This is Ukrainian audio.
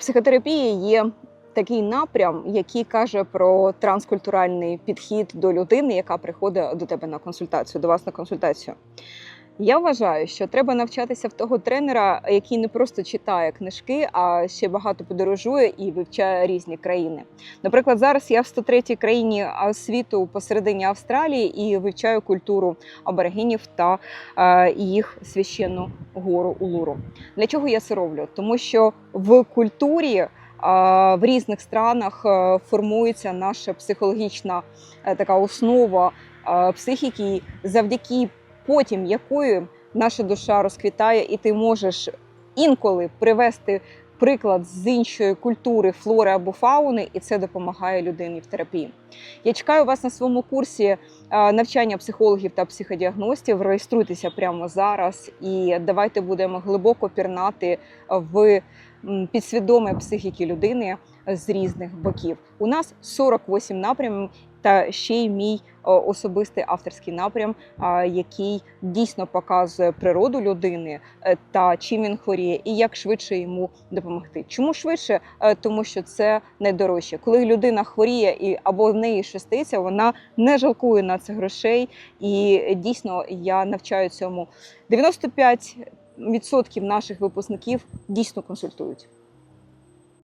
психотерапії є такий напрям, який каже про транскультуральний підхід до людини, яка приходить до тебе на консультацію, до вас на консультацію. Я вважаю, що треба навчатися в того тренера, який не просто читає книжки, а ще багато подорожує і вивчає різні країни. Наприклад, зараз я в 103-й країні світу посередині Австралії і вивчаю культуру аборигенів та е, їх священну гору Улуру. Для чого я це роблю? Тому що в культурі. В різних странах е, формується наша психологічна е, така основа е, психіки, завдяки потім якою наша душа розквітає, і ти можеш інколи привести приклад з іншої культури, флори або фауни, і це допомагає людині в терапії. Я чекаю вас на своєму курсі е, навчання психологів та психодіагностів. Реєструйтеся прямо зараз, і давайте будемо глибоко пірнати в м, підсвідоме психіки людини з різних боків. У нас 48 напрямів. Та ще й мій особистий авторський напрям, який дійсно показує природу людини е, та чим він хворіє, і як швидше йому допомогти. Чому швидше? Е, Тому що це найдорожче. Коли людина хворіє і або в неї щось стається, вона не жалкує на це грошей. І дійсно я навчаю цьому 95% наших випускників дійсно консультують.